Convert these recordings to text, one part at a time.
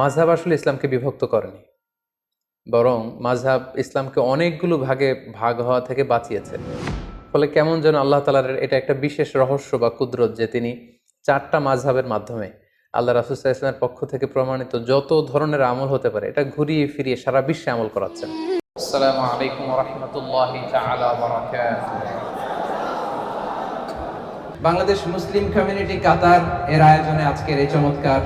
মাঝহাব আসলে ইসলামকে বিভক্ত করেনি। বরং মাঝহাব ইসলামকে অনেকগুলো ভাগে ভাগ হওয়া থেকে বাঁচিয়েছে। ফলে কেমন যেন আল্লাহ তালার এটা একটা বিশেষ রহস্য বা কুদরত যে তিনি চারটা মাঝহাবের মাধ্যমে আল্লাহ রাসুসাহ ইসলামের পক্ষ থেকে প্রমাণিত যত ধরনের আমল হতে পারে, এটা ঘুরিয়ে ফিরিয়ে সারা বিশ্বে আমল করাচ্ছেন। বাংলাদেশ মুসলিম কমিউনিটি কাতার এর আয়োজনে আজকের এই চমৎকার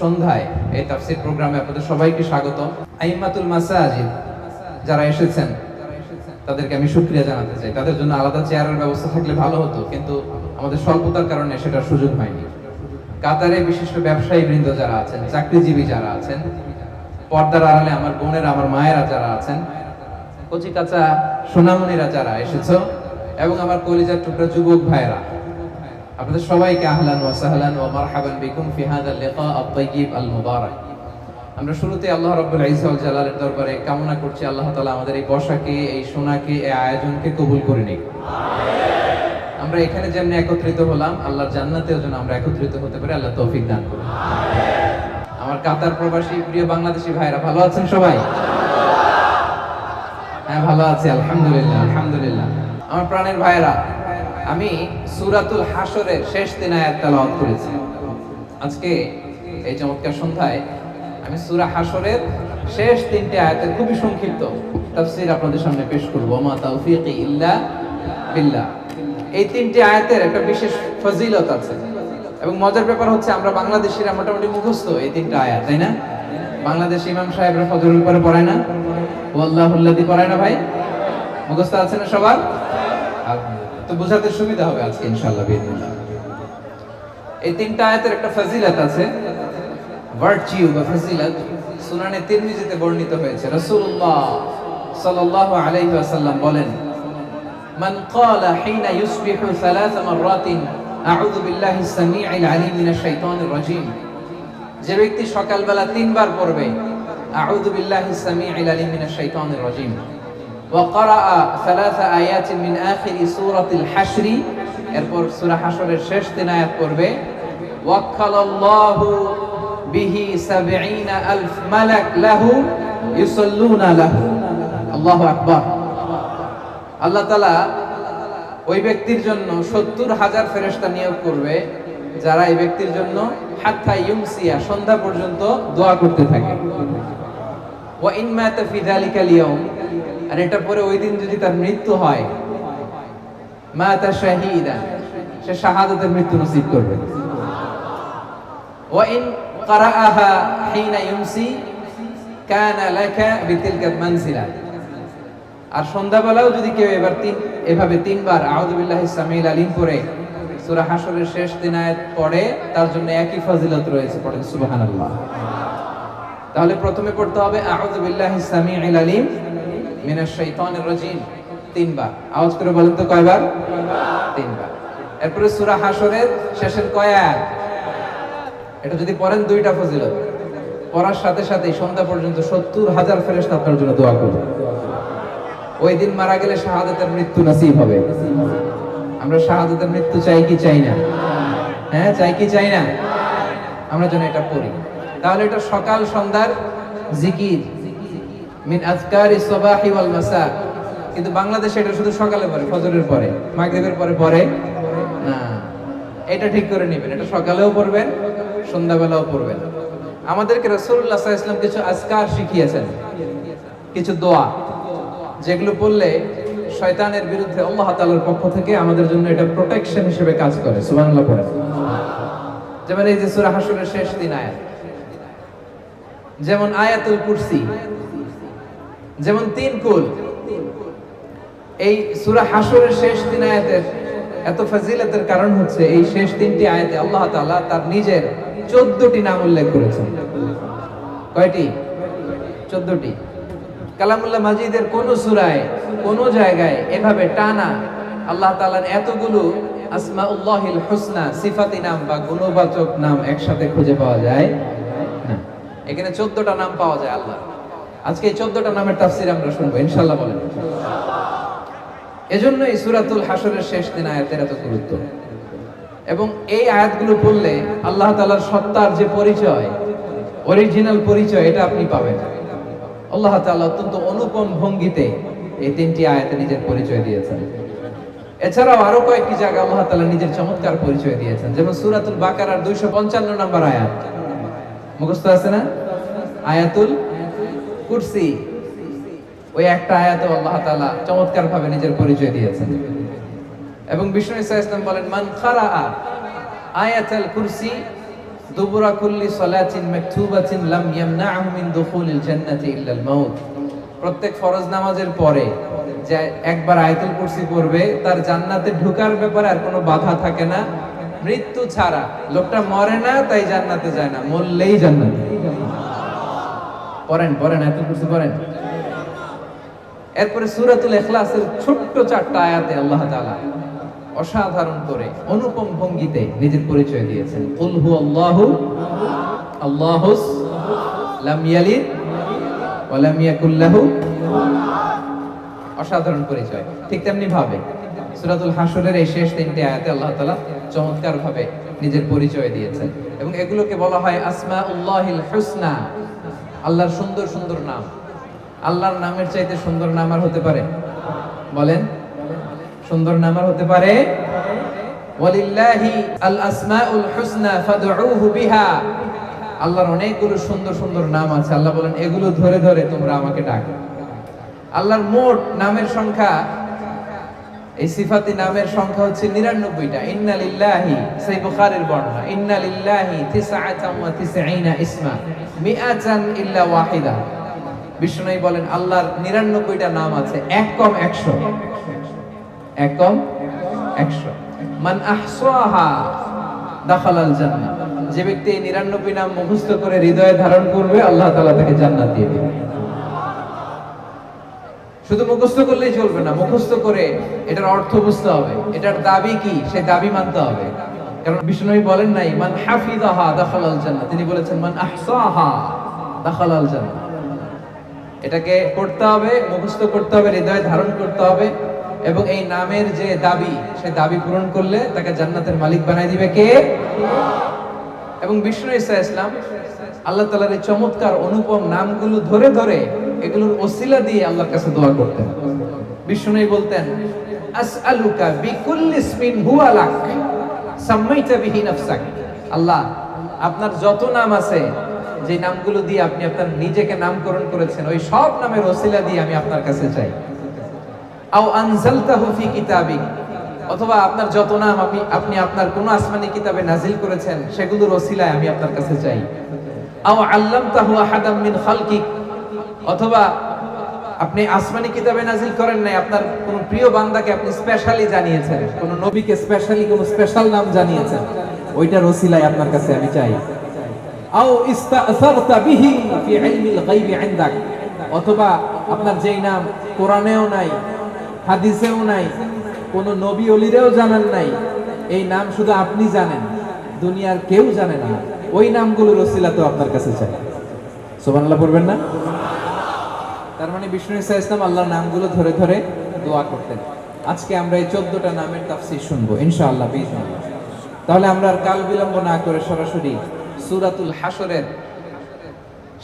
সন্ধ্যায় এই তাফসির প্রোগ্রামে আপনাদের সবাইকে স্বাগত আইমাতুল মাসাজিদ যারা এসেছেন, তাদেরকে আমি শুক্রিয়া জানাতে চাই। তাদের জন্য আলাদা চেয়ারের ব্যবস্থা থাকলে ভালো হতো, কিন্তু আমাদের স্বল্পতার কারণে সেটার সুযোগ হয়নি। কাতারে বিশিষ্ট ব্যবসায়ী বৃন্দ যারা আছেন, চাকরিজীবী যারা আছেন, পর্দার আড়ালে আমার বোনেরা, আমার মায়েরা যারা আছেন, কচি কাঁচা সোনামণিরা যারা এসেছ, এবং আমার কলিজার টুকরা যুবক ভাইরা আপনাদের সবাইকে আহলান ওয়া সাহলান ওয়া মারহাবান বিকুম ফি হাদাল লিকা আত-তাইয়িব আল মুবারাক আমরা শুরুতে আল্লাহ রাব্বুল ইজ্জা ওয়াল জালালের দরবারে কামনা করছি আল্লাহ তাআলা আমাদের এই বসাকে এই শোনাকে এই আয়োজনকে কবুল করে নিক। আমরা এখানে যেমনি একত্রিত হলাম আল্লাহর জান্নাতেও যেন আমরা একত্রিত হতে পারি আল্লাহ তৌফিক দান করুন। আমার কাতার প্রবাসী প্রিয় বাংলাদেশি ভাইরা ভালো আছেন সবাই? হ্যাঁ ভালো আছি আলহামদুলিল্লাহ আলহামদুলিল্লাহ। আমার প্রাণের ভাইরা আমি সুরাতুল হাসরের শেষ দিন আয়াত তেলাওয়াত করেছি। আজকে এই চমৎকার সন্ধ্যায় আমি সুরা হাসরের শেষ তিনটে আয়াতের খুবই সংক্ষিপ্ত তাফসীর আপনাদের সামনে পেশ করব। মা তাওফীকি ইল্লা বিল্লাহ। এই তিনটি আয়াতের একটা বিশেষ ফজিলত আছে এবং মজার ব্যাপার হচ্ছে আমরা বাংলাদেশিরা মোটামুটি মুখস্থ এই তিনটা আয়াত, তাই না? বাংলাদেশ ইমাম সাহেবরা ফজরের উপরে পড়ায় না? ওয়াল্লাহুল্লাদি পড়ায় না ভাই? মুখস্থ আছে না সবার? তো বোঝাতে সুবিধা হবে আজকে, ইনশাআল্লাহ বিদিল্লাহ এই তিনটা আয়াতের একটা ফজিলত আছে। ভার্চিউ বা ফজিলত সুনানে তিরমিজিতে বর্ণিত হয়েছে। রাসূলুল্লাহ সাল্লাল্লাহু আলাইহি ওয়াসাল্লাম বলেন, মান ক্বালা হিনা ইউসবিহু সালাসা মাররাতিন, আউযু বিল্লাহি সামিউল আলিম মিনাশ শাইতানির রাজীম। যে ব্যক্তি সকালবেলা তিনবার পড়বে, আউযু বিল্লাহি সামিউল আলিম মিনাশ শাইতানির রাজীম। وقرأ ثلاث آيات من آخر سورة الحشر এরপর সূরা হাশরের শেষ তিন আয়াত পড়বে ওয়াক্কালাল্লাহু বিহি 70 আলফ মালাক লাহু ইউসাল্লুনা লাহু আল্লাহু আকবার আল্লাহ তাআলা ওই ব্যক্তির জন্য 70 হাজার ফেরেশতা নিয়োগ করবে যারা এই ব্যক্তির জন্য হাত্তা ইউমসিয়া সন্ধ্যা পর্যন্ত দোয়া করতে থাকে ওয়া ইন মাতা ফি যালিকাল ইয়াউম আর এটা পরে ওই দিন যদি তার মৃত্যু হয় মাতা শাহিদা, সে মৃত্যু নসিব করবে। ওয়া ইন ক্বারাআহা হিনা ইউমসি কানা লাকা বিতিলকা মানজিলা। আর সন্ধ্যাবেলাও যদি কেউ এবার তিন, এভাবে তিনবার, আউযু বিল্লাহি সামিল আলিম পড়ে, সূরা হাশরের শেষ দিন আয়াত পড়ে, তার জন্য একই ফজিলত রয়েছে পড়েন তাহলে প্রথমে পড়তে হবে আউযু বিল্লাহি সামিউল আলিম করে পড়ার সাথে সাথে সন্ধ্যা পর্যন্ত সত্তর হাজার আপনার জন্য দোয়া ওই দিন মারা গেলে শাহাদাতের মৃত্যু নসিব হবে। আমরা শাহাদাতের মৃত্যু চাই কি চাই না? হ্যাঁ চাই কি চাই না? আমরা যেন এটা পড়ি। তাহলে এটা সকাল সন্ধ্যার জিকির। মিন আজকারি সবাহি ওয়াল মাসা কিন্তু বাংলাদেশে এটা শুধু সকালে পড়ে, ফজরের পরে, মাগরিবের পরে পড়ে না। এটা ঠিক করে নেবেন, এটা সকালেও পড়বেন, সন্ধ্যাবেলাও পড়বেন। আমাদেরকে আলাইহি ওয়াসাল্লাম কিছু আজকার শিখিয়েছেন, কিছু দোয়া, যেগুলো পড়লে শয়তানের বিরুদ্ধে আল্লাহ তাআলার পক্ষ থেকে আমাদের জন্য এটা প্রোটেকশন হিসেবে কাজ করে। সুবহানাল্লাহ পড়ে যেমন এই যে সূরা হাশরের শেষ দিন আয়াত। যেমন আয়াতুল কুরসি যেমন তিন কুল। এই সূরা হাশরের শেষ তিন আয়াতের এত ফজিলতের কারণ হচ্ছে এই শেষ তিনটি আয়াতে আল্লাহ তাআলা তার নিজের 14টি নাম উল্লেখ করেছেন। কয়টি? 14টি কালামুল্লাহ মাজিদের কোন সুরায়, কোন জায়গায় এভাবে টানা আল্লাহ তাআলার এতগুলো আসমাউল্লাহিল হুসনা সিফাতি নাম বা গুণবাচক নাম একসাথে খুঁজে পাওয়া যায় এখানে 14টা নাম পাওয়া যায় আল্লাহ আজকে এই 14টা নামের তাফসীর আমরা শুনব, ইনশাআল্লাহ বলেন। এজন্য এই সূরাতুল হাশরের শেষ দিন আয়াতের এত গুরুত্ব। এবং এই আয়াতগুলো পড়লে আল্লাহ তাআলার সত্তার যে পরিচয় অরিজিনাল পরিচয়, এটা আপনি পাবেন। আল্লাহ তাআলা অত্যন্ত অনুপম ভঙ্গিতে এই তিনটি আয়াতে নিজের পরিচয় দিয়েছেন। এছাড়াও আরও কয়েকটি জায়গা আল্লাহ তালা নিজের চমৎকার পরিচয় দিয়েছেন, যেমন সূরাতুল বাকারার 255 নম্বর আয়াত। মুখস্থ আছে না? আয়াতুল কুরসি। ওই একটা আয়াতে আল্লাহ তাআলা চমৎকার ভাবে নিজের পরিচয় দিয়েছেন। এবং বিষ্ণু ইসা ইসলাম বলেন, মান খারা আয়াতুল কুরসি দুবুরা কুল্লি সালাতিন মাকতুবাতিন লাম ইয়ামনাহু মিন দুখুলিল জান্নাতি ইল্লাল মাউত। প্রত্যেক ফরজ নামাজের পরে যে একবার আয়াতুল কুরসি পড়বে, তার জান্নাতে ঢোকার ব্যাপারে আর কোনো বাধা থাকে না। মৃত্যু ছাড়া। লোকটা মরে না, তাই জান্নাতে যায় না, মরলেই জান্নাতে। পড়েন পড়েন আয়াতুল কুরসি পড়েন। এরপরে সূরাতুল ইখলাসের ছোট্ট চারটা আয়াতে আল্লাহ তাআলা অসাধারণ করে অনুপম ভঙ্গিতে নিজের পরিচয় দিয়েছেন। কুল হু আল্লাহু আল্লাহুস লাম ইয়ালিদ অসাধারণ পরিচয়। ঠিক তেমনি ভাবে সুরাতুল হাসরের এই শেষ তিনটি আয়াতে আল্লাহ তাআলা চমৎকার ভাবে নিজের পরিচয় দিয়েছেন। এবং এগুলোকে বলা হয় আসমাউল্লাহিল হুসনা। আল্লাহর সুন্দর সুন্দর নাম। আল্লাহর নামের চাইতে সুন্দর নাম আর হতে পারে। বলেন। সুন্দর নাম আর হতে পারে। ওয়ালিল্লাহি আল আসমাউল হুসনা আল্লাহর অনেকগুলো সুন্দর সুন্দর নাম আছে। আল্লাহ বলেন, এগুলো ধরে ধরে তোমরা আমাকে ডাকো। আল্লাহর মোট নামের সংখ্যা এই সিফাতি নামের সংখ্যা হচ্ছে নিরানব্বইটা। ইন্না লিল্লাহি সেই বুখারের বর্ণনা। ইন্না লিল্লাহি তিসআতাম ওয়া তিসঈনা ইসমা। মিআতান ইল্লা ওয়াহিদা। বিষ্ণু বলেন, আল্লাহর নিরানব্বইটা নাম আছে, এক কম একশো। এক কম একশো। মান আহসাহা দাখালাল জান্নাহ। যে ব্যক্তি এই নিরানব্বই নাম মুখস্থ করে হৃদয়ে ধারণ করবে, আল্লাহ তাআলা তাকে জান্নাত দিয়ে দেবে। শুধু মুখস্থ করলেই চলবে না, মুখস্থ করে এটার অর্থ বুঝতে হবে। এটার দাবি কি? সেই দাবি মানতে হবে। কারণ বিষ্ণু বলেন নাই, মান হাফিজাহা তিনি বলেছেন, মান আহসাহা এটাকে করতে হবে, মুখস্থ করতে হবে, হৃদয়ে ধারণ করতে হবে এবং এই নামের যে দাবি, সেই দাবি পূরণ করলে তাকে জান্নাতের মালিক বানাই দিবে কে? এবং বিষ্ণু ইসা ইসলাম, আল্লাহ তালার এই চমৎকার অনুপম নামগুলো ধরে ধরে এগুলোর ওসিলা দিয়ে আল্লাহর কাছে দোয়া করতেন। বিষ্ণু বলতেন, আসআলুকা বিকুল্লি ইসমিন হুয়া লাক, সাম্মাইতা বিহি নাফসাক। আল্লাহ, আপনার যত নাম আছে, যে নামগুলো দিয়ে আপনি আপনার নিজেকে নামকরণ করেছেন, ওই সব নামের ওসিলা দিয়ে আমি আপনার কাছে চাই। আও আনজালতাহু ফি কিতাবিক, অথবা আপনার যত নাম আপনি আপনি আপনার কোন আসমানি কিতাবে নাজিল করেছেন, সেগুলোর ওসিলায় আমি আপনার কাছে চাই। আও আল্লামতাহু আহাদাম মিন খালকিক অথবা আপনি আসমানি কিতাবে নাজিল করেন নাই, আপনার কোন প্রিয় বান্দাকে আপনি স্পেশালি জানিয়েছেন, কোন নবীকে স্পেশালি কোন স্পেশাল নাম জানিয়েছেন, ওইটার ওসিলায় আপনার কাছে আমি চাই। আও ইস্তাসারতা বিহি ফি ইলমিল গায়বি ইনদাক, অথবা আপনার যেই নাম কোরআনেও নাই, হাদিসেও নাই, কোন নবী অলিরেও জানান নাই, এই নাম শুধু আপনি জানেন, দুনিয়ার কেউ জানে না, ওই নামগুলোর ওসিলা তো আপনার কাছে চাই। সুবহানাল্লাহ পড়বেন না? তার মানে বিষ্ণু ইসা ইসলাম আল্লাহর নামগুলো ধরে ধরে দোয়া করতেন। আজকে আমরা এই চোদ্দটা নামের তাফসীর শুনব, ইনশাআল্লাহ, বিইজনিল্লাহ। তাহলে আমরা আর কাল বিলম্ব না করে সরাসরি সুরাতুল হাসরের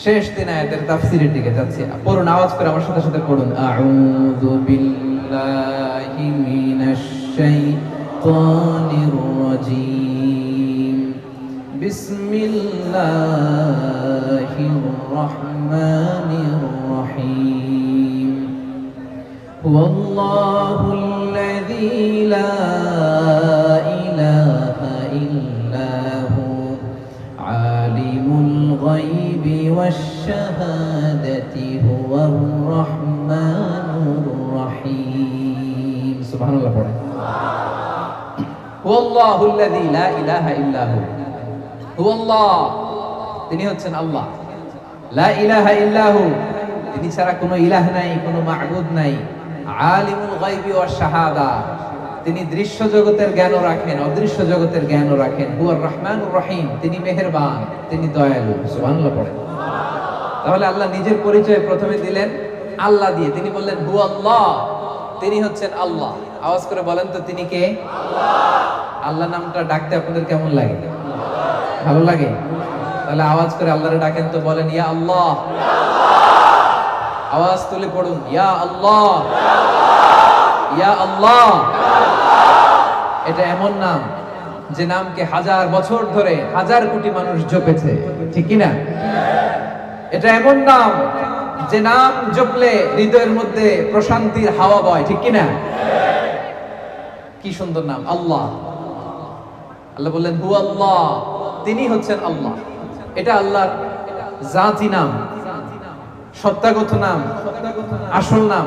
শেষ দিন আয়াতের তাফসীরের দিকে যাচ্ছি। পড়ুন, আওয়াজ করে আমার সাথে সাথে পড়ুন। আউযু বিল্লাহি মিনাশ শাইতানির রাজীম। বিসমিল্লাহির রহমানির هو الله الذي لا إله إلا هو عالم الغيب والشهادة هو الرحمن الرحيم سبحان الله পড়ে هو الله الذي لا إله إلا هو هو الله তিনি হচ্ছেন আল্লাহ লা ইলাহা ইল্লাহু তিনি ছাড়া কোনো ইলাহ নাই কোনো মাহবুদ নাই আলিমুল গায়বি ওয়াশ শাহাদা। তিনি দৃশ্য জগতের জ্ঞানও রাখেন, অদৃশ্য জগতের জ্ঞানও রাখেন। হুয়ার রহমানুর রহিম, তিনি মেহেরবান, তিনি দয়ালু। সুবহানাল্লাহ পড়েন। তাহলে আল্লাহ নিজের পরিচয় প্রথমে দিলেন আল্লাহ দিয়ে। তিনি বললেন হু আল্লাহ। তিনি হচ্ছেন আল্লাহ। আওয়াজ করে বলেন তো, তিনি কে? আল্লাহ নামটা ডাকতে আপনাদের কেমন লাগে? ভালো লাগে? তাহলে আওয়াজ করে আল্লাহরে ডাকেন তো, বলেন, ইয়া আল্লাহ। আওয়াজ তুলে পড়ুন, ইয়া আল্লাহ ইয়া আল্লাহ। এটা এমন নাম যে নামকে হাজার বছর ধরে হাজার কোটি মানুষ জপেছে, ঠিক না এটা এমন নাম যে নাম জপলে হৃদয়ের মধ্যে প্রশান্তির হাওয়া বয়, ঠিক কি না কি সুন্দর নাম, আল্লাহ। আল্লাহ বললেন হু আল্লাহ তিনি হচ্ছেন আল্লাহ। এটা আল্লাহর জাতি নাম। সত্যাগত নাম, আসল নাম।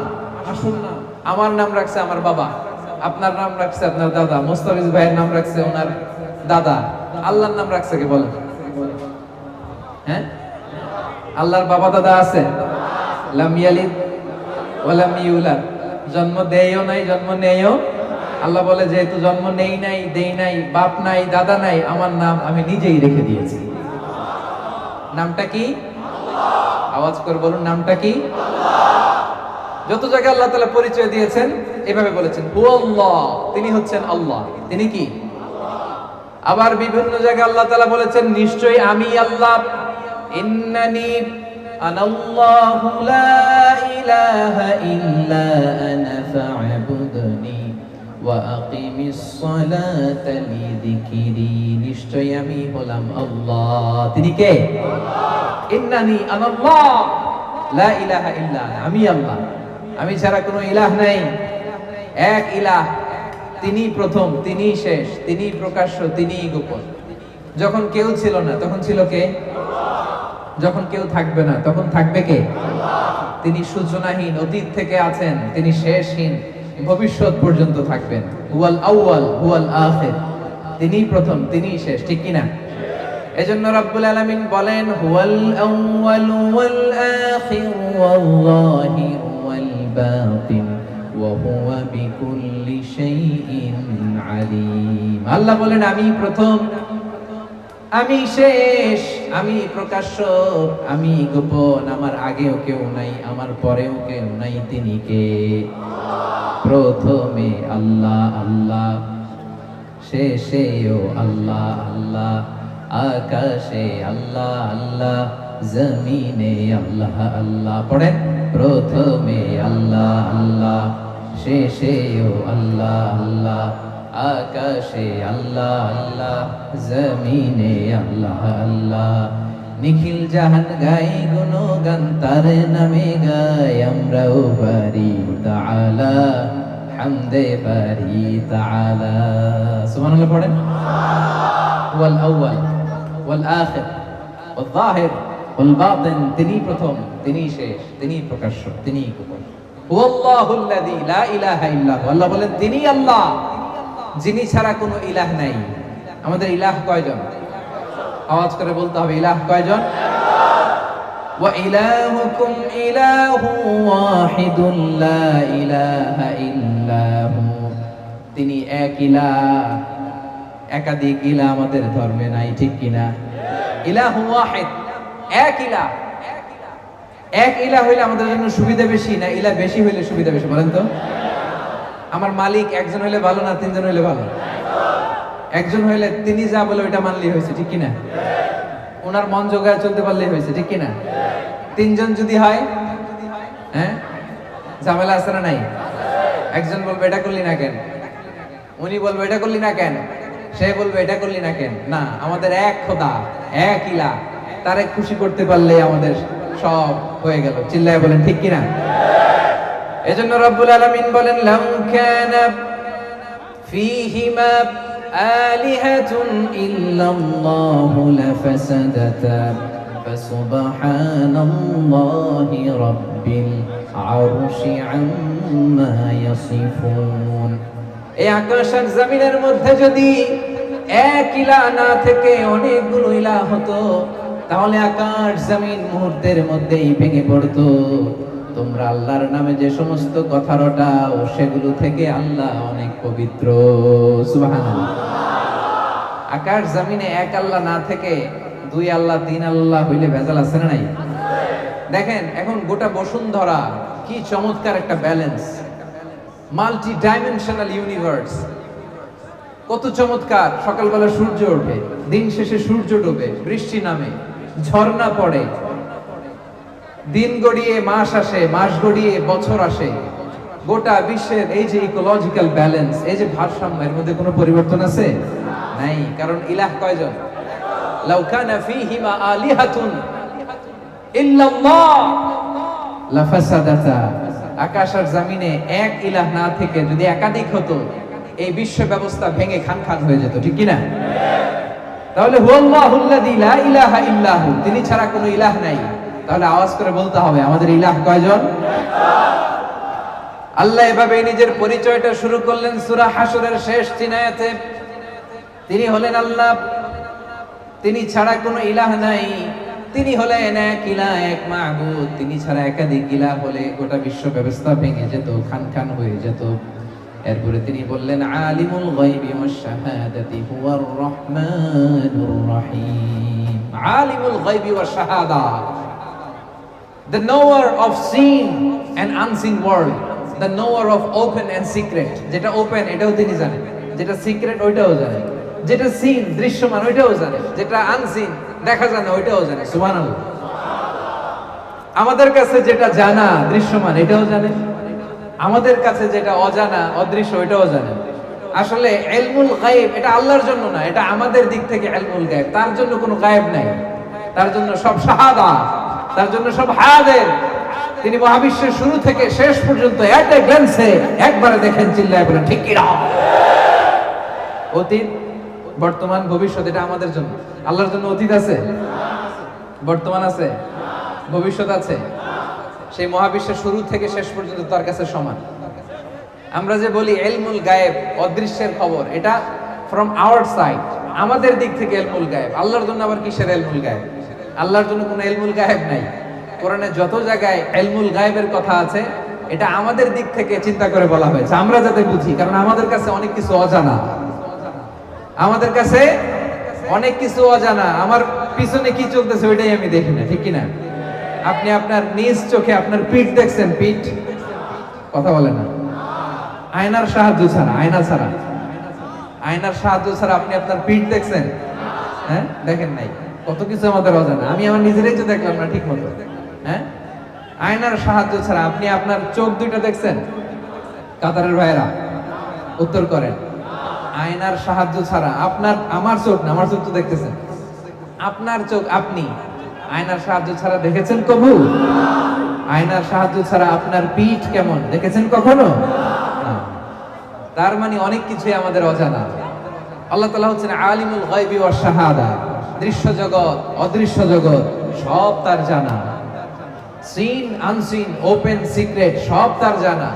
আসল নাম আমার নাম রাখছে আমার বাবা, আপনার নাম রাখছে আপনার দাদা, মোস্তাফিজ ভাইয়ের নাম রাখছে ওনার দাদা, আল্লাহর নাম রাখছে কে বলেন? হ্যাঁ? আল্লাহর বাবা দাদা আছে? লাম জন্ম দেয়ও নাই, জন্ম নেয়ও। আল্লাহ বলে, যেহেতু জন্ম নেই নাই, দেই নাই, বাপ নাই, দাদা নাই, আমার নাম আমি নিজেই রেখে দিয়েছি। নামটা কি? আওয়াজ করে বলুন, নামটা কি? যত জায়গায় আল্লাহ তালা পরিচয় দিয়েছেন, এভাবে বলেছেন হু আল্লাহ তিনি হচ্ছেন আল্লাহ। তিনি কি? আবার বিভিন্ন জায়গায় আল্লাহ তালা বলেছেন, নিশ্চয়ই আমি আল্লাহ। ইন্নানি ইলাহা ইল্লা আমি ছাড়া ইলাহ নাই। এক ইলাহ। তিনি প্রথম, তিনি শেষ, তিনি প্রকাশ্য, তিনি গোপন। যখন কেউ ছিল না, তখন ছিল কে? যখন কেউ থাকবে না, তখন থাকবে কে? তিনি সূচনাহীন, অতীত থেকে আছেন, তিনি শেষহীন। ভবিষ্যৎ পর্যন্ত থাকবেন। হুয়াল আউয়াল, হুয়াল আখির। তিনি প্রথম তিনি শেষ, ঠিক কি না এজন্য রব্বুল আলামিন বলেন, হুয়াল আউয়াল ওয়াল আখির ওয়াল যাহির ওয়াল বাতিন, ওয়া হুয়া বিকুল্লি শাইইন আলিম। আল্লাহ বলেন আমি প্রথম আমি শেষ। আমি প্রকাশ্য, আমি গোপন, আমার আগেও কেউ নাই, আমার পরেও কেউ নাই তিনি কে? প্রথমে আল্লাহ আল্লাহ, শেষেও আল্লাহ আল্লাহ, আকাশে আল্লাহ আল্লাহ, জমিনে আল্লাহ আল্লাহ। পড়েন, প্রথমে আল্লাহ আল্লাহ, শেষেও আল্লাহ আল্লাহ আকাশে আল্লাহ আল্লাহ, জমিনে আল্লাহ আল্লাহ। নিখিল জাহান গাই গুণগান, তার নামে গাই আমরাও পারি তাআলা, হামদে পারি তাআলা। সুবহানাল্লাহ পড়েন। ওয়াল আউয়াল, ওয়াল আখির, ওয়াল যাহির ওয়াল বাতিন তিনি প্রথম তিনি শেষ তিনি প্রকাশ্য তিনি গোপন। হুয়াল্লাহুল্লাযী লা ইলাহা ইল্লা হু আল্লাহ বলেন তিনি আল্লাহ। যিনি ছাড়া কোনো ইলাহ নাই। আমাদের ইলাহ কয়জন? আওয়াজ করে বলতে হবে, ইলাহ কয়জন? ওয়াহিদুন লা ইলাহা ইল্লা তিনি এক ইলাহ, একাধিক ইলাহ আমাদের ধর্মে নাই, ঠিক কিনা? ইলাহু ওয়াহিদ, এক ইলাহ। এক ইলাহ হইলে আমাদের জন্য সুবিধা বেশি না ইলা বেশি হইলে সুবিধা বেশি, বলেন তো? আমার মালিক একজন হইলে ভালো না তিনজন হইলে ভালো? একজন হইলে তিনি যা বলে ওইটা মানলি হয়েছে, ঠিক কিনা? ওনার মন জোগায় চলতে পারলেই হয়েছে, ঠিক কিনা? তিনজন যদি হয় হ্যাঁ? ঝামেলা আছে না নাই? একজন বলবে, এটা করলি না কেন? উনি বলবে, এটা করলি না কেন? সে বলবে, এটা করলি না কেন? না, আমাদের এক খোদা, এক ইলা। তারে খুশি করতে পারলে আমাদের সব হয়ে গেল। চিল্লায় বলেন, ঠিক কিনা? এজন্য রব্বুল আলামিন বলেন লাউ কানা ফীহিমা আলিহাতুন ইল্লাল্লাহু লাফাসাদাতা, ফাসুবহানাল্লাহি রাব্বিল আরশি আম্মা ইয়াসিফুন। এই আকাশ জমিনের মধ্যে যদি এক ইলা না থেকে অনেকগুলো ইলা হতো, তাহলে আকাশ জমিন মুহূর্তের মধ্যেই ভেঙে পড়তো। তোমরা আল্লাহর নামে যে সমস্ত কথা রটাও সেগুলো থেকে আল্লাহ অনেক পবিত্র। আকাশ জমিনে এক আল্লাহ না থেকে দুই আল্লাহ, তিন আল্লাহ হইলে ভেজাল আছে না নাই? দেখেন, এখন গোটা বসুন্ধরা কি চমৎকার একটা ব্যালেন্স মাল্টি ডাইমেনশনাল ইউনিভার্স কত চমৎকার, সকালবেলা সূর্য ওঠে, দিন শেষে সূর্য ডোবে, বৃষ্টি নামে, ঝর্ণা পড়ে দিন গড়িয়ে মাস আসে, মাস গড়িয়ে বছর আসে। গোটা বিশ্বের এই যে ইকোলজিক্যাল ব্যালেন্স এই যে ভারসাম্য, এর মধ্যে কোনো পরিবর্তন আছে? নাই, কারণ ইলাহ কয়জন? লাউ কানা ফীহিমা আলিহাতুন ইল্লাল্লাহ। লাফাসাদাতা। আকাশ আর জমিনে এক ইলাহ না থেকে যদি একাধিক হতো, এই বিশ্ব ব্যবস্থা ভেঙে খান খান হয়ে যেত, ঠিক কি না তাহলে হুয়াল্লাহুল্লাযী লা ইলাহা ইল্লাহু, তিনি ছাড়া কোনো ইলাহ নাই। তাহলে আওয়াজ করে বলতে হবে, আমাদের ইলাহ কয়জন? আল্লাহ এভাবে নিজের পরিচয়টা শুরু করলেন সূরা হাসরের শেষ চিনায়াতে। তিনি হলেন আল্লাহ। তিনি ছাড়া কোনো ইলাহ নাই। তিনি হলেন এক ইলাহ, এক মাহবুদ। তিনি ছাড়া একাধিক ইলাহ হলে গোটা বিশ্ব ব্যবস্থা ভেঙে যেত, খান খান হয়ে যেত। এরপরে তিনি বললেন, আলিমুল গায়বি ওয়াশ শাহাদাতি হুয়ার রহমানুর রহিম। আলিমুল গায়বি ওয়াশ শাহাদা। The knower of seen and unseen world. The knower of open and secret. যেটা ওপেন এটাও তিনি জানেন। যেটা সিক্রেট ওইটাও জানেন। যেটা সিন দৃশ্যমান, ওইটাও জানে যেটা আনসিন দেখা যায় না, ওইটাও জানে সুবহানাল্লাহ। আমাদের কাছে যেটা জানা, দৃশ্যমান, এটাও জানে আমাদের কাছে যেটা অজানা, অদৃশ্য, ওইটাও জানে আসলে এলমুল গায়েব, এটা আল্লাহর জন্য না, এটা আমাদের দিক থেকে এলমুল গায়েব। তার জন্য কোনো গায়েব নাই। তার জন্য সব শাহাদা তার জন্য সব হায়াদের। তিনি মহাবিশ্বের শুরু থেকে শেষ পর্যন্ত একবারে দেখেন চিল্লায় বলেন, ঠিক অতীত, বর্তমান, ভবিষ্যৎ, এটা আমাদের জন্য। আল্লাহর জন্য অতীত আছে? বর্তমান আছে? ভবিষ্যৎ আছে? সেই মহাবিশ্বের শুরু থেকে শেষ পর্যন্ত তার কাছে সমান। আমরা যে বলি এলমুল গায়েব, অদৃশ্যের খবর, এটা ফ্রম আওয়ার সাইড আমাদের দিক থেকে এলমুল গায়েব। আল্লাহর জন্য আবার কিসের এলমুল গায়েব? আল্লাহর জন্য কোনো এলমুল গায়েব নাই। কোরআনে যত জায়গায় এলমুল গায়েবের কথা আছে, এটা আমাদের দিক থেকে চিন্তা করে বলা হয়েছে। আমরা যাতে বুঝি, কারণ আমাদের কাছে অনেক কিছু অজানা। আমাদের কাছে অনেক কিছু অজানা। আমার পিছনে কি চলতেছে ওইটাই আমি দেখি না, ঠিক কিনা? আপনি আপনার নিজ চোখে আপনার পিঠ দেখছেন, পিঠ? কথা বলে না। আয়নার সাহায্য ছাড়া, আয়না ছাড়া। আয়নার সাহায্য ছাড়া আপনি আপনার পিঠ দেখছেন? হ্যাঁ? দেখেন নাই। কত কিছু আমাদের অজানা। আমি আমার নিজেরাই তো দেখলাম না ঠিক মতো হ্যাঁ? আয়নার সাহায্য ছাড়া আপনি আপনার চোখ দুইটা দেখছেন? কাতারের ভাইয়েরা, উত্তর করেন। আয়নার সাহায্য ছাড়া আপনার, আমার চোখ না, আমার চোখ তো দেখতেছেন। আপনার চোখ আপনি। আয়নার সাহায্য ছাড়া দেখেছেন কবু? আয়নার সাহায্য ছাড়া আপনার পিঠ কেমন? দেখেছেন কখনো? তার মানে অনেক কিছুই আমাদের অজানা। আল্লাহ তাআলা হচ্ছেন আলিমুল গায়বি ওয়াশ শাহাদা। দৃশ্য জগৎ, অদৃশ্য জগৎ, সব তার জানা। সিন আনসিন ওপেন সিক্রেট সব তার জানা।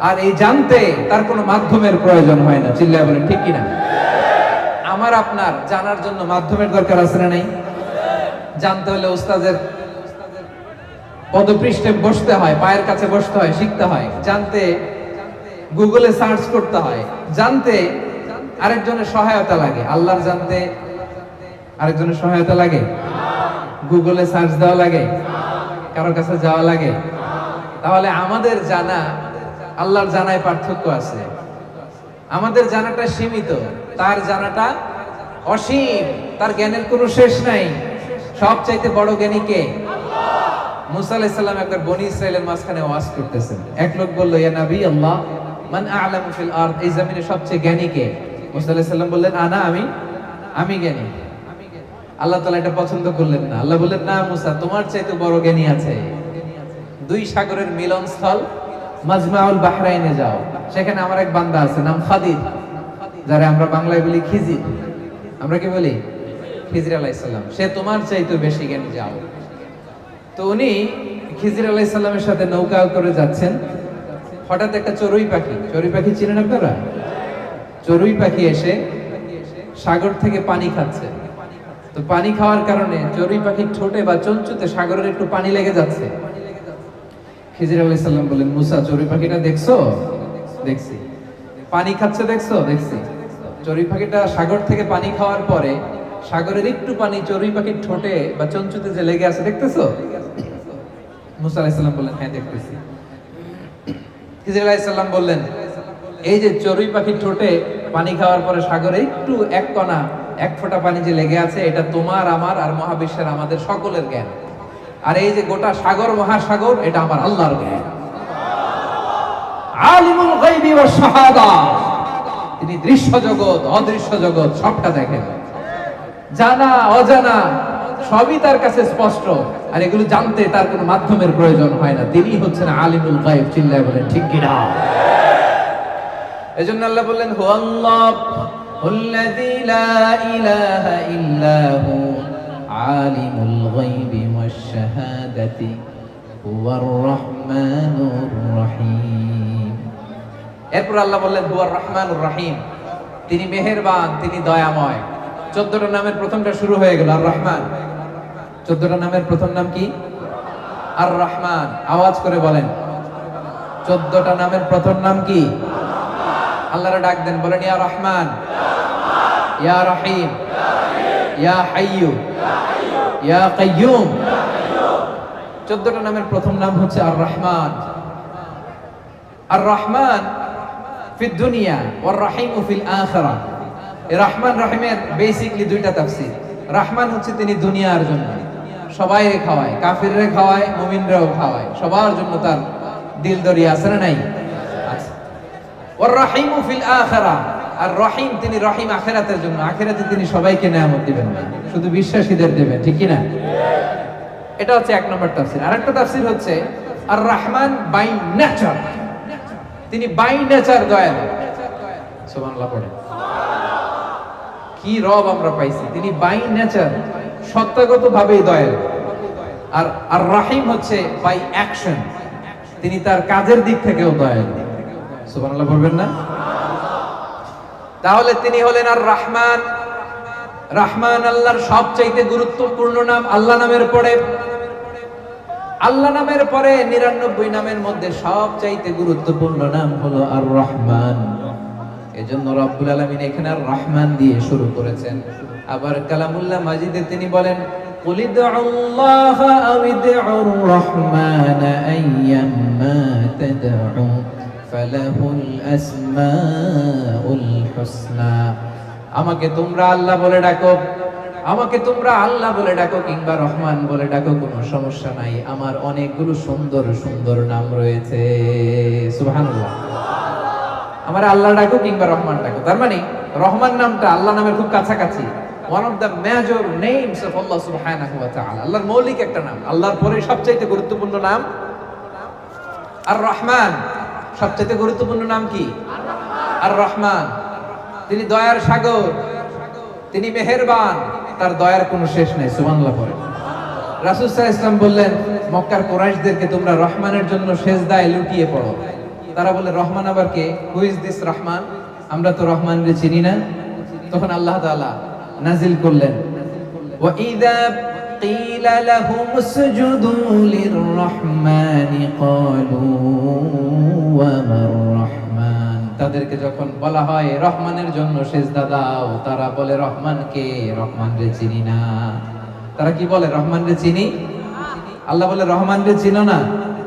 আর এই জানতে তার কোনো মাধ্যমের প্রয়োজন হয় না। চিল্লায় বলেন, ঠিক কিনা? আমার, আপনার জানার জন্য মাধ্যমের দরকার আছে না নাই? জানতে হলে উস্তাদের পদপৃষ্ঠে বসতে হয়, পায়ের কাছে বসতে হয়, শিখতে হয়। জানতে গুগলে সার্চ করতে হয়। জানতে আরেকজনের সহায়তা লাগে। আল্লাহর জানতে আরেকজনের সহায়তা লাগে? গুগলে সার্চ দেওয়া লাগে? কারোর কাছে যাওয়া লাগে? তাহলে আমাদের জানা, আল্লাহর জানায় পার্থক্য আছে। আমাদের জানাটা সীমিত, তার জানাটা অসীম, তার জ্ঞানের কোনো শেষ নাই। সবচাইতে বড় জ্ঞানী কে? মুসা আলাইহিস সালাম একবার বনি ইসরাইলের মাঝখানে ওয়াজ করতেছেন। এক লোক বলল, ইয়া নবী আল্লাহ, মান আ'লামু ফিল আরদ? এই জমিনে সবচেয়ে জ্ঞানী কে? মুসা আলাইহিস সালাম বললেন, আনা, আমি আমি জ্ঞানী। আল্লাহ তালা এটা পছন্দ করলেন না। আল্লাহ বললেন, না মুসা, তোমার চাইতে বড় জ্ঞানী আছে। দুই সাগরের মিলনস্থল মাজমাউল বাহরাইনে যাও। সেখানে আমার এক বান্দা আছে, নাম খাদির, যারা আমরা বাংলায় বলি খিজির। আমরা কি বলি? খিজির আলাইসাল্লাম সে তোমার চাইতে বেশি জ্ঞানী, যাও। তো উনি খিজির আলাইসাল্লামের সাথে নৌকা করে যাচ্ছেন। হঠাৎ একটা চড়ুই পাখি চড়ুই পাখি চিনেন আপনারা? চড়ুই পাখি এসে সাগর থেকে পানি খাচ্ছে। তো পানি খাওয়ার কারণে চড়ুই পাখির ঠোঁটে বা চঞ্চুতে সাগরের একটু পানি লেগে যাচ্ছে। খিজির আলাইহিস সালাম বললেন, মুসা, চড়ুই পাখিটা দেখছ? দেখছি। পানি খাচ্ছে দেখছ? দেখছি। চড়ুই পাখিটা সাগর থেকে পানি খাওয়ার পরে সাগরের একটু পানি চড়ুই পাখির ঠোঁটে বা চঞ্চুতে যে লেগে আছে, দেখতেছো? মুসা আলাইহিস সালাম বললেন হ্যাঁ দেখতেছি। খিজির আলাইহিস সালাম বললেন, এই যে চড়ুই পাখির ঠোঁটে পানি খাওয়ার পরে সাগরে একটু এক কণা এক ফোঁটা পানি যে লেগে আছে, এটা তোমার, আমার আর মহাবিশ্বের আমাদের সকলের জ্ঞান। আর এই যে গোটা সাগর, মহাসাগর, এটা আমার আল্লাহর জ্ঞান। আলিমুল গাইবি ওয়াস শাহাদা। তিনি দৃশ্য জগৎ, অদৃশ্য জগৎ, সবটা দেখেন। জানা, অজানা, সবই তার কাছে স্পষ্ট। আর এগুলো জানতে তার কোনো মাধ্যমের প্রয়োজন হয় না। তিনি হচ্ছেন আলিমুল গাইব চিল্লায় বলেন, ঠিক কিনা? এজন্য আল্লাহ বললেন হু লা ইলাহা ইল্লা হু আলিমুল গায়বি ওয়াশ শাহাদাতি হুয়ার রহমানুর রহিম এরপর আল্লাহ বললেন হুয়ার রহমানুর রহিম তিনি মেহেরবান, তিনি দয়াময়। চোদ্দটা নামের প্রথমটা শুরু হয়ে গেল আর রহমান চোদ্দটা নামের প্রথম নাম কি? আর রহমান আওয়াজ করে বলেন। চোদ্দটা নামের প্রথম নাম কি? আল্লাহরে ডাক দেন, বলেন, ইয়া রহমান। ইয়া রহিম ইয়া হাইয়ু ইয়া কাইয়ুম চোদ্দটা নামের প্রথম নাম হচ্ছে আর রহমান আর রহমান ফিদ দুনিয়া, ওয়ার রহিম ফিল আখিরা। রহমান রহিমের বেসিকলি দুইটা তাফসীর। রহমান হচ্ছে তিনি দুনিয়ার জন্য। সবাই খাওয়ায়, কাফিররে খাওয়ায়, মুমিনরাও খাওয়ায়। সবার জন্য তার দিল দরিয়া আছে না নাই? ওর রহিম ফিল আখিরা। আর রহিম, তিনি রহিম আখিরাতের জন্য। আখিরাতে তিনি সবাইকে নেয়ামত দিবেন শুধু বিশ্বাসীদের দেবেন, ঠিক কি না এটা হচ্ছে এক নম্বর তাফসীর। আরেকটা তাফসীর হচ্ছে আর রহমান বাই নেচার। তিনি বাই নেচার দয়ালু। সুবহানাল্লাহ পড়ে কি রব আমরা পাইছি। তিনি বাই নেচার সত্তাগত ভাবেই দয়ালু। আর আর রাহিম হচ্ছে বাই অ্যাকশন। তিনি তার কাজের দিক থেকেও দয়ালু। সুবহানাল্লাহ বলবেন না? তাহলে তিনি হলেন আর রহমান রহমান আল্লাহর সবচাইতে গুরুত্বপূর্ণ নাম আল্লাহ নামের পরে আল্লাহ নামের পরে নিরানব্বই নামের মধ্যে সবচাইতে গুরুত্বপূর্ণ নাম হলো আর রহমান এজন্য রব্বুল আলমিন এখানে আর রহমান দিয়ে শুরু করেছেন আবার কালামুল্লাহ মাজিদে তিনি বলেন قل ادعوا الله أو ادعوا الرحمن أيما تدعوا فله الأسماء الحسنى আমাকে তোমরা আল্লাহ বলে ডাকো আমাকে তোমরা আল্লাহ বলে ডাকো কিংবা রহমান বলে ডাকো কোনো সমস্যা নাই আমার অনেকগুলো সুন্দর সুন্দর নাম রয়েছে সুবহানাল্লাহ আমার আল্লাহ ডাকো কিংবা রহমান ডাকো তার মানে রহমান নামটা আল্লাহ নামের খুব কাছাকাছি one of the major names of Allah সুবহানাহু ওয়া তাআলা আল্লাহর মৌলিক একটা নাম আল্লাহর পরে সবচাইতে গুরুত্বপূর্ণ নাম আর রহমান সবচাইতে গুরুত্বপূর্ণ নাম কি? আর রহমান। তিনি দয়ার সাগর। তিনি মেহেরবান। তার দয়ার কোনো শেষ নেই, সুবহানাল্লাহ পরে রাসূল আলাইহি ইসলাম বললেন, মক্কার কুরাইশদেরকে তোমরা রহমানের জন্য শেষ দায় লুটিয়ে পড়ো। তারা বলে, রহমান আবার কে? Who is this Rahman? আমরা তো রহমানরে চিনি না। তখন আল্লাহ তাআলা নাজিল করলেন। قيل لهم اسجدوا للرحمن قالوا وما الرحمن তাদেরকে যখন বলা হয় রহমানের জন্য সেজদা দাও তারা বলে রহমান কে রহমান রে চিনি না তারা কি বলে রহমান রে চিনি আল্লাহ বলে রহমান রে চিনো না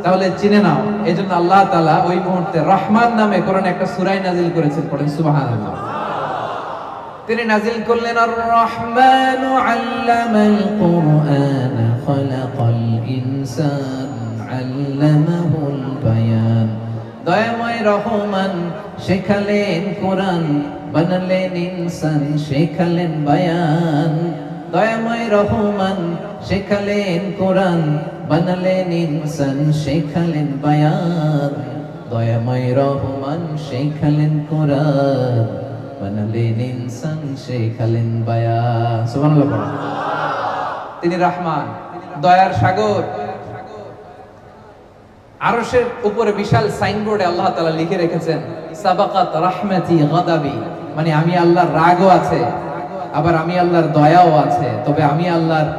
তাহলে চিনে নাও এই জন্য আল্লাহ তালা ওই মুহূর্তে রহমান নামে কোরআন একটা সুরাই নাজিল করেছেন পড়েন সুবাহান তিনি নাজিল করলেন আর রহমান আল্লামাল কুরআন, খলাকাল ইনসান, আল্লামাহুল বায়ান। দয়াময় রহমান, শেখালেন কোরআন, বানালেন ইনসান, শেখালেন বায়ান। দয়াময় রহমান, শেখালেন কোরআন, বানালেন ইনসান, শেখালেন বায়ান। দয়াময় রহমান, শেখালেন কোরআন। বানালেন ইনসান শেখালেন বায়ান সুবহানাল্লাহ তিনি রহমান, দয়ার সাগর। আরশের উপরে বিশাল সাইনবোর্ডে আল্লাহ তাআলা লিখে রেখেছেন, সাবাকাত রাহমাতি গাদাবি। মানে আমি আল্লাহর রাগও আছে, আবার আমি আল্লাহর দয়াও আছে, তবে আমি আল্লাহর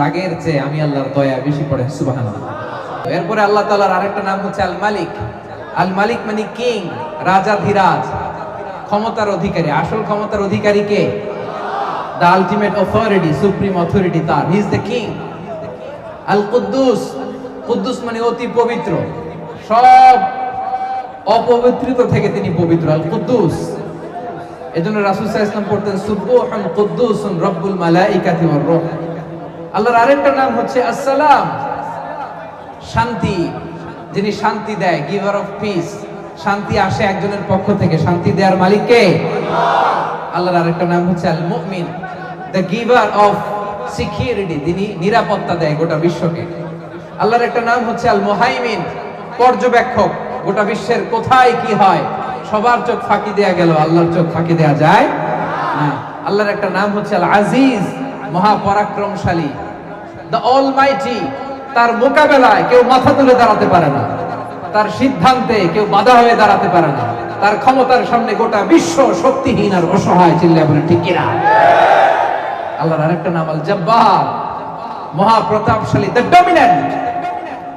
রাগের চেয়ে আমি আল্লাহর দয়া বেশি পড়ে, সুবহানাল্লাহ। এরপরে আল্লাহ তাআলার আরেকটা নাম হচ্ছে আল মালিক। আল মালিক মানে কিং, রাজা ধীরাজ। ক্ষমতার অধিকারী। আসল ক্ষমতার অধিকারী কে? The ultimate authority supreme authority তার। হি ইজ দ্য কিং আল কুদ্দুস কুদ্দুস মানে অতি পবিত্র। সব অপবিত্রিত থেকে তিনি পবিত্র। আল কুদ্দুস এজন্য রাসূল সাল্লাল্লাহু আলাইহি পড়তেন, সুবহান কুদ্দুসুন রব্বুল মালাইকাতি ওয়ার রূহ। আল্লাহর আরেকটা নাম হচ্ছে আসসালাম। শান্তি। যিনি শান্তি দেয় গিভার অফ পিস শান্তি আসে একজনের পক্ষ থেকে। শান্তি দেওয়ার মালিক কে? আল্লাহর আরেকটা নাম হচ্ছে আল মুমিন দ্য গিভার অফ সিকিউরিটি যিনি নিরাপত্তা দেয় গোটা বিশ্বকে। আল্লাহর একটা নাম হচ্ছে আল মুহাইমিন পর্যবেক্ষক। গোটা বিশ্বের কোথায় কি হয়, সবার চোখ ফাঁকি দেয়া গেল, আল্লাহর চোখ ফাঁকি দেয়া যায় না। আল্লাহর একটা নাম হচ্ছে আল আজিজ মহাপরাক্রমশালী। দ্য অলমাইটি তার মোকাবেলায় কেউ মাথা তুলে দাঁড়াতে পারে না। তার সিদ্ধান্তে কেউ বাধা হয়ে দাঁড়াতে পারে না। তার ক্ষমতার সামনে গোটা বিশ্ব শক্তিহীন আর অসহায় চিল্লা বলে, ঠিক কিনা? আল্লাহর আরেকটা নাম, আল জব্বার। মহাপ্রতাপশালী দ্য ডমিনেন্ট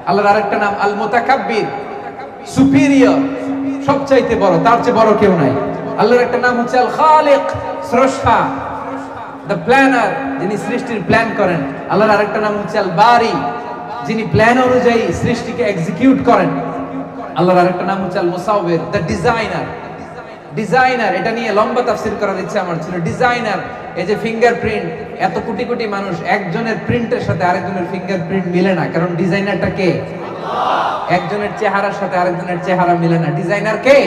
আল্লাহর আরেকটা নাম, আল মুতাকাব্বির। সুপিরিয়র সবচাইতে বড়, তার চেয়ে বড় কেউ নাই। আল্লাহর একটা নাম হচ্ছে আল খালিক, স্রষ্টা। দ্য প্ল্যানার যিনি সৃষ্টির প্ল্যান করেন। আল্লাহর আরেকটা নাম হচ্ছে আল বারি, যিনি প্ল্যান অনুযায়ী সৃষ্টিকে এক্সিকিউট করেন। আল্লাহর আরেকটা নাম হচ্ছে আল মুসাউবির দ্য ডিজাইনার ডিজাইনার এটা নিয়ে লম্বা তাফসির করার ইচ্ছা আমার ছিল। ডিজাইনার এই যে ফিঙ্গারপ্রিন্ট এত কোটি কোটি মানুষ, একজনের প্রিন্টের সাথে আরেকজনের ফিঙ্গারপ্রিন্ট মিলে না। কারণ ডিজাইনারটা কে? একজনের চেহারার সাথে আরেকজনের চেহারা মিলে না। ডিজাইনার কে?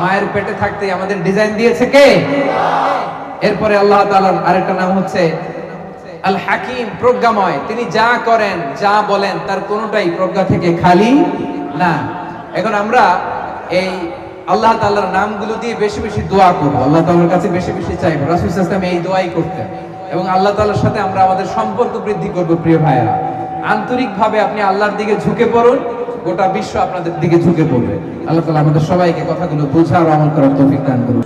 মায়ের পেটে থাকতে আমাদের ডিজাইন দিয়েছে কে? এরপরে আল্লাহ তাআলার আরেকটা নাম হচ্ছে আল হাকিম প্রজ্ঞাময়। তিনি যা করেন, যা বলেন, তার কোনোটাই প্রজ্ঞা থেকে খালি না। এখন আমরা এই আল্লাহ তাল্লাহর নামগুলো দিয়ে বেশি বেশি দোয়া করব। আল্লাহ তাল্লার কাছে বেশি বেশি চাইব। রাসুল ইসলাম এই দোয়াই করতে এবং আল্লাহ তাল্লার সাথে আমরা আমাদের সম্পর্ক বৃদ্ধি করব, প্রিয় ভাইয়েরা। আন্তরিকভাবে আপনি আল্লাহর দিকে ঝুঁকে পড়ুন, গোটা বিশ্ব আপনাদের দিকে ঝুঁকে পড়বে। আল্লাহ তালা আমাদের সবাইকে কথাগুলো বোঝা আর আমল করার তৌফিক দান করুন।